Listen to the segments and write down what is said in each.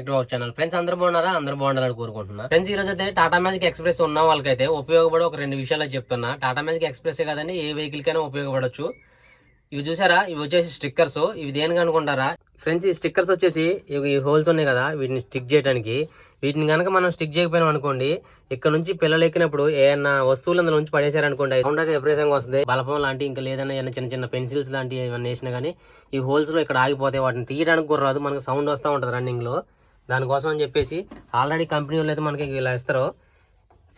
Back to our channel friends అందరూ బాగున్నారా? అందరూ బాగుండాలని కోరుకుంటున్నా. ఫ్రెండ్స్ ఈ రోజు అయితే టాటా మ్యాజిక్ ఎక్స్ప్రెస్ ఉన్న వాళ్ళకైతే ఉపయోగపడే ఒక రెండు విషయాలు చెప్తున్నా. టాటా మ్యాజిక్ ఎక్స్ప్రెస్ కదండి ఏ వెహికల్ కైనా ఉపయోగపడవచ్చు ఇవి చూసారా? ఇవి వచ్చేసి స్టిక్కర్స్ ఇవి దేనికి అనుకుంటారా? ఫ్రెండ్స్ ఈ స్టిక్కర్స్ వచ్చేసి ఇవి ఈ హోల్స్ ఉన్నాయి కదా వీటిని స్టిక్ చేయడానికి వీటిని కనుక మనం స్టిక్ చేయకపోయినాం అనుకోండి ఇక్కడ నుంచి పిల్లలు ఎక్కినప్పుడు ఏమన్నా వస్తువులు అందులో నుంచి పడేశారనుకోండి సౌండ్ అయితే విపరీతంగా వస్తుంది. బలపం లాంటి ఇంకా లేదన్నా ఏమైనా చిన్న చిన్న పెన్సిల్స్ లాంటివి ఏమన్నా వేసినా కానీ ఈ హోల్స్లో ఇక్కడ ఆగిపోతాయి. వాటిని తీయడానికి కూడా రాదు మనకు సౌండ్ వస్తూ ఉంటుంది రన్నింగ్లో. దానికోసం అని చెప్పేసి ఆల్రెడీ కంపెనీ వాళ్ళు అయితే మనకి ఇలా ఇస్తారు.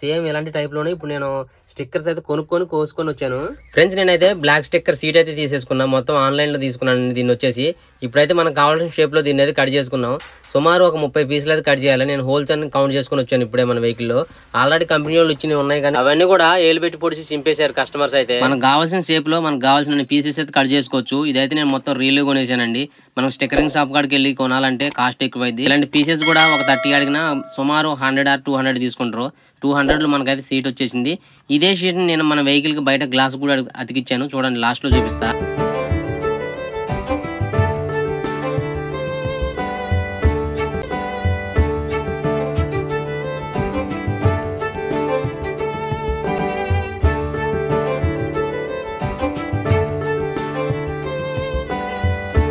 సేమ్ ఇలాంటి టైప్లోనే ఇప్పుడు నేను స్టిక్కర్స్ అయితే కొనుక్కొని కోసుకొని వచ్చాను. ఫ్రెండ్స్ నేనైతే బ్లాక్ స్టిక్కర్ సీట్ అయితే తీసేసుకున్నా. మొత్తం ఆన్లైన్లో తీసుకున్నాను దీన్ని వచ్చేసి. ఇప్పుడైతే మనకు కావాల్సిన షేప్లో దీన్ని అయితే కట్ చేసుకున్నాం. సుమారు ఒక ముప్పై పీసులు అయితే కట్ చేయాలి. నేను హోల్స్ అన్ని కౌంట్ చేసుకొని వచ్చాను ఇప్పుడే మన వెహికల్లో. ఆల్రెడీ కంపెనీ వాళ్ళు ఇచ్చినవి ఉన్నాయి కానీ అవన్నీ కూడా ఏలు పెట్టి పొడిచి చింపేశారు కస్టమర్స్ అయితే. మనకు కావాల్సిన షేప్లో మనకు కావాల్సిన పీసెస్ అయితే కట్ చేసుకోవచ్చు. ఇదైతే నేను మొత్తం రీల్గా కొనేసానండి. మనం స్టిక్కరింగ్ షాప్ కాడికి వెళ్ళి కొనాలంటే కాస్ట్ ఎక్కువ అయింది ఇలాంటి పీసెస్ కూడా ఒక థర్టీ అడిగినా సుమారు హండ్రెడ్ ఆర్ టూ హండ్రెడ్ తీసుకుంటారు. టూ హండ్రెడ్లో మనకైతే సీట్ వచ్చేసింది. ఇదే షీట్ని నేను మన వెహికల్కి బయట గ్లాస్ కూడా అతికిచ్చాను. చూడండి లాస్ట్లో చూపిస్తా.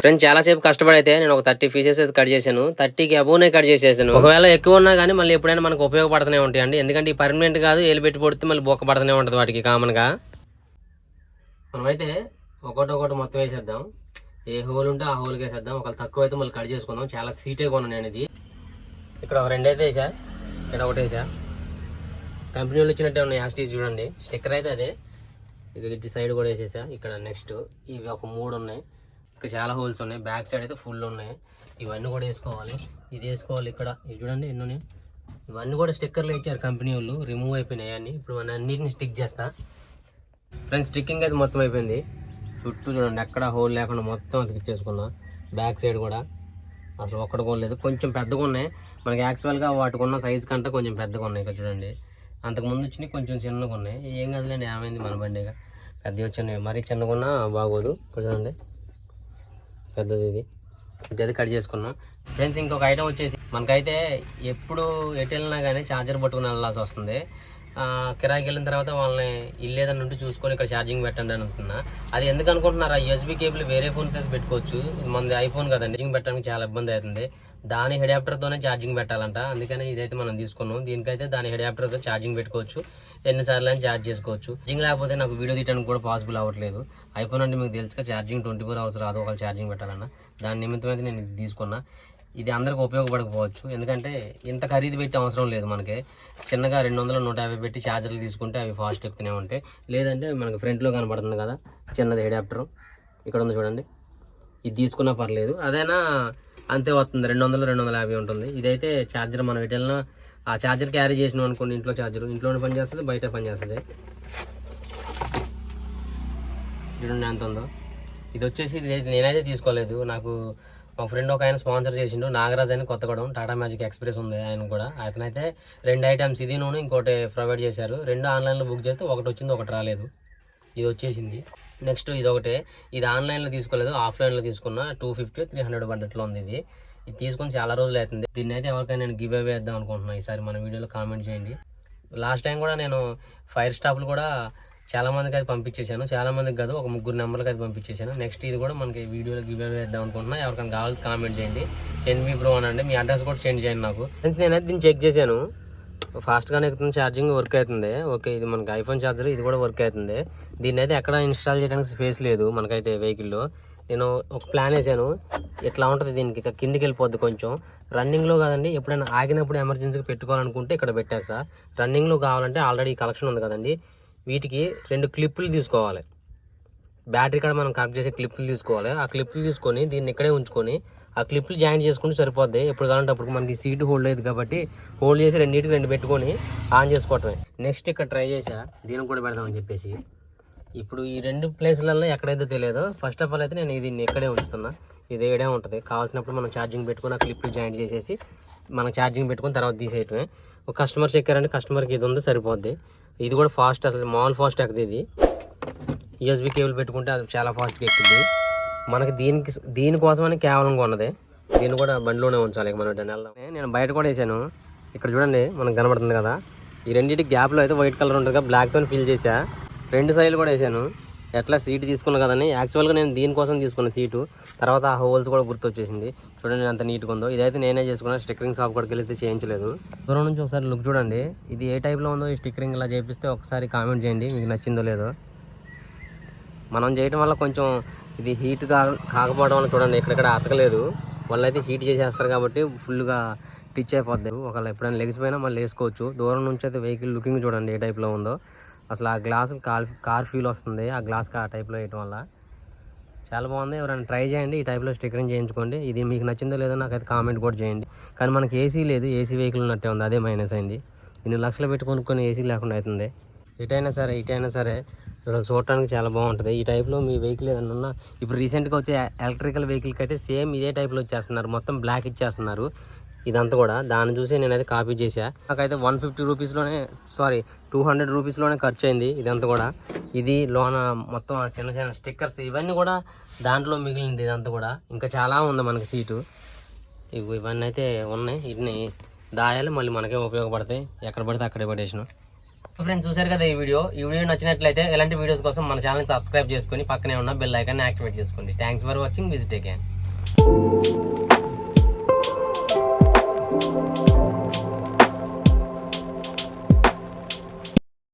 ఫ్రెండ్స్ చాలా సేపు కష్టపడైతే నేను ఒక థర్టీ పీసెస్ అయితే కట్ చేశాను. థర్టీకి అబోనే కట్ చేసేసాను. ఒకవేళ ఎక్కువ ఉన్నా కానీ మళ్ళీ ఎప్పుడైనా మనకు ఉపయోగపడుతూనే ఉంటాయండి ఎందుకంటే ఈ పర్మనెంట్ కాదు ఏలు పెట్టి పొడితే మళ్ళీ బొక్క పడుతూనే ఉంటుంది వాటికి కామన్గా. మనమైతే ఒకటి ఒకటి మొత్తం వేసేద్దాం. ఏ హోల్ ఉంటే ఆ హోల్కి వేసేద్దాం. ఒకవేళ తక్కువ అయితే మళ్ళీ కట్ చేసుకుందాం. చాలా సీటే కొన్నాను నేను ఇది. ఇక్కడ ఒక రెండైతే వేసా. ఇక్కడ ఒకటి వేసా. కంపెనీ వాళ్ళు ఇచ్చినట్టే ఉన్నాయి యాస్టీస్ చూడండి. స్టిక్కర్ అయితే అదే. ఇక ఇటు సైడ్ కూడా వేసేసా. ఇక్కడ నెక్స్ట్ ఇవి ఒక మూడు ఉన్నాయి. చాలా హోల్స్ ఉన్నాయి. బ్యాక్ సైడ్ అయితే ఫుల్ ఉన్నాయి. ఇవన్నీ కూడా వేసుకోవాలి. ఇది వేసుకోవాలి ఇక్కడ. ఇది చూడండి ఎన్ని ఉన్నాయి ఇవన్నీ కూడా స్టిక్కర్లు ఇచ్చారు కంపెనీ వాళ్ళు. రిమూవ్ అయిపోయినాయి అన్నీ. ఇప్పుడు మన అన్నిటిని స్టిక్ చేస్తా. ఫ్రెండ్స్ స్టిక్కింగ్ అయితే మొత్తం అయిపోయింది. చుట్టూ చూడండి ఎక్కడ హోల్ లేకుండా మొత్తం అతికిచ్చేసుకున్నా. బ్యాక్ సైడ్ కూడా. అసలు ఒక్కడ కూడా లేదు. కొంచెం పెద్దగా ఉన్నాయి. మనకి యాక్చువల్గా వాటికి ఉన్న సైజ్ కంటే కొంచెం పెద్దగా ఉన్నాయి ఇక్కడ చూడండి. అంతకుముందు వచ్చినాయి కొంచెం చిన్నగా ఉన్నాయి. ఏం కదలేండి ఏమైంది మన బండిగా. పెద్దగా వచ్చినాయి మరీ చిన్నగా ఉన్నా బాగోదు. ఇక్కడ చూడండి. పెద్దది ఇది. ఇది అది కట్ చేసుకున్నాం. ఫ్రెండ్స్ ఇంకొక ఐటమ్ వచ్చేసి మనకైతే ఎప్పుడు ఎటు వెళ్ళినా కానీ ఛార్జర్ పట్టుకుని వెళ్ళాల్సి వస్తుంది. కిరాయికి వెళ్ళిన తర్వాత వాళ్ళని ఇల్లు ఏదైనా ఉంటే చూసుకొని ఇక్కడ ఛార్జింగ్ పెట్టండి అని అది ఎందుకు అనుకుంటున్నారా? యూఎస్బీ కేబుల్ వేరే ఫోన్ అయితే పెట్టుకోవచ్చు. మనది ఐఫోన్ కదండి. ఛార్జింగ్ పెట్టడానికి చాలా ఇబ్బంది అవుతుంది. దాని హెడాప్టర్తోనే ఛార్జింగ్ పెట్టాలంట. అందుకని ఇదైతే మనం తీసుకున్నాం. దీనికైతే దాని హెడాప్టర్తో ఛార్జింగ్ పెట్టుకోవచ్చు. ఎన్నిసార్లు ఛార్జ్ చేసుకోవచ్చు. ఛార్జింగ్ లేకపోతే నాకు వీడియో తీయడానికి కూడా పాసిబుల్ అవ్వట్లేదు. ఐఫోన్ అంటే మీకు తెలుసుగా ఛార్జింగ్ ట్వంటీ ఫోర్ అవర్స్ రాదు. ఒకళ్ళు ఛార్జింగ్ పెట్టాలన్నా. దాని నిమిత్తం అయితే నేను తీసుకున్నా. ఇది అందరికి ఉపయోగపడకపోవచ్చు. ఎందుకంటే ఇంత ఖరీదు పెట్టి అవసరం లేదు మనకి. చిన్నగా రెండు వందల నూట యాభై పెట్టి ఛార్జర్లు తీసుకుంటే అవి ఫాస్ట్ ఎక్కుతూనే ఉంటాయి. లేదంటే మనకి ఫ్రంట్లో కనబడుతుంది కదా చిన్నది హెడాప్టర్ ఇక్కడ ఉంది చూడండి. ఇది తీసుకున్నా పర్లేదు. అదైనా అంతే వస్తుంది. రెండు వందలు రెండు వందల యాభై ఉంటుంది. ఇదైతే ఛార్జర్ మనం ఎటు వెళ్ళినా ఆ ఛార్జర్ క్యారీ చేసినాం అనుకోండి ఇంట్లో ఛార్జర్. ఇంట్లోనే పని చేస్తుంది బయట పని చేస్తుంది. చూడండి ఎంత ఉందో. ఇది వచ్చేసి ఇది నేనైతే తీసుకోలేదు. నాకు మా ఫ్రెండ్ ఒక ఆయన స్పాన్సర్ చేసిండు. నాగరాజ్ అని కొత్తగూడెం టాటా మ్యాజిక్ ఎక్స్ప్రెస్ ఉంది ఆయన కూడా. అతనైతే రెండు ఐటమ్స్ ఇది నూనె ఇంకోటి ప్రొవైడ్ చేశారు. రెండు ఆన్లైన్లో బుక్ చేస్తే ఒకటి వచ్చింది ఒకటి రాలేదు. ఇది వచ్చేసింది. నెక్స్ట్ ఇది ఒకటే. ఇది ఆన్లైన్లో తీసుకోలేదు ఆఫ్లైన్లో తీసుకున్న టూ ఫిఫ్టీ త్రీ హండ్రెడ్ బడ్జెట్లో ఉంది ఇది. ఇది తీసుకొని చాలా రోజులు అవుతుంది. దీన్ని అయితే ఎవరికైనా నేను గివ్ అవే వేద్దాం అనుకుంటున్నాను ఈసారి మన వీడియోలో కామెంట్ చేయండి. లాస్ట్ టైం కూడా నేను ఫైర్ స్టాప్లు కూడా చాలా మందికి అయితే పంపించేశాను. చాలా మందికి కాదు ఒక ముగ్గురు నెంబర్కి అది పంపించేశాను. నెక్స్ట్ ఇది కూడా మనకి వీడియోలో గివ్ అవే వేద్దాం అనుకుంటున్నా. ఎవరికైనా కావాలి కామెంట్ చేయండి. సెండ్ మీ బ్రో అనండి. మీ అడ్రస్ కూడా సెండ్ చేయండి నాకు. ఫ్రెండ్స్ నేనైతే దీన్ని చెక్ చేశాను. ఫాస్ట్గానే ఎక్కుతుంది ఛార్జింగ్ వర్క్ అవుతుంది. ఓకే ఇది మనకి ఐఫోన్ ఛార్జర్ ఇది కూడా వర్క్ అవుతుంది. దీన్ని అయితే ఎక్కడ ఇన్స్టాల్ చేయడానికి స్పేస్ లేదు మనకైతే వెహికల్లో. నేను ఒక ప్లాన్ వేసాను. ఇట్లా ఉంటుంది దీనికి? ఇక కిందికి వెళ్ళిపోద్ది కొంచెం. రన్నింగ్లో కాదండి ఎప్పుడైనా ఆగినప్పుడు ఎమర్జెన్సీకి పెట్టుకోవాలనుకుంటే ఇక్కడ పెట్టేస్తా. రన్నింగ్లో కావాలంటే ఆల్రెడీ కలెక్షన్ ఉంది కదండి. వీటికి రెండు క్లిప్పులు తీసుకోవాలి. బ్యాటరీ కాడ మనం కనెక్ట్ చేసే క్లిప్పులు తీసుకోవాలి. ఆ క్లిప్పులు తీసుకొని దీన్ని ఇక్కడే ఉంచుకొని ఆ క్లిప్లు జాయిన్ చేసుకుంటే సరిపోద్ది. ఎప్పుడు కావాలంటే అప్పుడు మనకి సీట్ హోల్డ్ లేదు కాబట్టి హోల్డ్ చేసి రెండింటికి రెండు పెట్టుకొని ఆన్ చేసుకోవటమే. నెక్స్ట్ ఇక్కడ ట్రై చేసా. దీనికి కూడా పెడదామని చెప్పేసి. ఇప్పుడు ఈ రెండు ప్లేసులలో ఎక్కడైతే తెలియదో ఫస్ట్ ఆఫ్ ఆల్ అయితే నేను దీన్ని ఇక్కడే ఉంచుతున్నా. ఇది ఇక్కడే ఉంటుంది. కావాల్సినప్పుడు మనం ఛార్జింగ్ పెట్టుకుని ఆ క్లిప్లు జాయిన్ చేసేసి మనం ఛార్జింగ్ పెట్టుకుని తర్వాత తీసేయటమే. ఒక కస్టమర్స్ ఎక్కారంటే కస్టమర్కి ఇది ఉంది సరిపోద్ది. ఇది కూడా ఫాస్ట్ అసలు మామూలు ఫాస్ట్ ఎక్కుతుంది ఇది. యూఎస్బి కేబుల్ పెట్టుకుంటే అది చాలా ఫాస్ట్గా ఎక్కుతుంది. మనకి దీనికి దీనికోసమని కేవలం కొన్నది. దీన్ని కూడా బండిలోనే ఉంచాలి. ఇక మనం నేను బయట కూడా వేసాను. ఇక్కడ చూడండి మనకు కనబడుతుంది కదా. ఈ రెండింటి గ్యాప్లో అయితే వైట్ కలర్ ఉంటుంది కదా బ్లాక్తో ఫిల్ చేసా. రెండు సైజులు కూడా వేసాను. ఎట్లా సీట్ తీసుకున్నా కదని యాక్చువల్గా నేను దీనికోసం తీసుకున్న సీటు తర్వాత ఆ హోల్స్ కూడా గుర్తొచ్చేసింది. చూడండి ఎంత నీట్గా ఉందో. ఇదైతే నేనే చేసుకున్నాను స్టిక్కరింగ్ షాప్ కాడికి వెళ్తే చేయించలేదు. దూరం నుంచి ఒకసారి లుక్ చూడండి. ఇది ఏ టైప్లో ఉందో ఈ స్టిక్కరింగ్ ఇలా చేపిస్తే ఒకసారి కామెంట్ చేయండి. మీకు నచ్చిందో లేదో. మనం చేయడం వల్ల కొంచెం ఇది హీట్ కా కాకపోవడం వల్ల చూడండి ఇక్కడెక్కడ అతకలేదు వాళ్ళు అయితే హీట్ చేసేస్తారు కాబట్టి ఫుల్గా టిచ్ అయిపోద్ది. ఒకవేళ ఎప్పుడైనా లెగిసిపోయినా మళ్ళీ వేసుకోవచ్చు. దూరం నుంచి అయితే వెహికల్ లుకింగ్ చూడండి ఏ టైప్లో ఉందో. అసలు ఆ గ్లాస్ కార్ కార్ ఫీల్ వస్తుంది ఆ గ్లాస్కి ఆ టైప్లో వేయటం వల్ల. చాలా బాగుంది. ఎవరైనా ట్రై చేయండి. ఈ టైప్లో స్టిక్కరింగ్ చేయించుకోండి. ఇది మీకు నచ్చిందో లేదో నాకైతే కామెంట్ కూడా చేయండి. కానీ మనకి ఏసీ లేదు. ఏసీ వెహికల్ ఉన్నట్టే ఉంది. అదే మైనస్ అయింది. ఇన్ని లక్షలు పెట్టి కొన్ని ఏసీ లేకుండా అవుతుంది. ఎటైనా సరే ఇటైనా సరే అసలు చూడటానికి చాలా బాగుంటుంది. ఈ టైప్లో మీ వెహికల్ ఏదైనా ఉన్నా ఇప్పుడు రీసెంట్గా వచ్చే ఎలక్ట్రికల్ వెహికల్కి అయితే సేమ్ ఇదే టైప్లో వచ్చేస్తున్నారు మొత్తం బ్లాక్ ఇచ్చేస్తున్నారు. ఇదంతా కూడా దాన్ని చూసి నేనైతే కాపీ చేసా నాకైతే వన్ ఫిఫ్టీ రూపీస్లోనే సారీ టూ హండ్రెడ్ రూపీస్లోనే ఖర్చు అయింది ఇదంతా కూడా. ఇది లోన మొత్తం చిన్న చిన్న స్టిక్కర్స్ ఇవన్నీ కూడా దాంట్లో మిగిలింది ఇదంతా కూడా. ఇంకా చాలా ఉంది మనకి సీటు. ఇవి ఇవన్నీ అయితే ఉన్నాయి. వీటిని దాయాలి మళ్ళీ మనకే ఉపయోగపడతాయి. ఎక్కడ పడితే అక్కడే పడేసిన. ఫ్రెండ్స్ చూశారు కదా ఈ వీడియో. ఈ వీడియో నచ్చినట్లయితే ఇలాంటి వీడియోస్ కోసం మన ఛానల్ సబ్స్క్రైబ్ చేసుకొని పక్కనే ఉన్న బెల్ ఐకాన్ యాక్టివేట్ చేసుకోండి. Thanks for watching visit again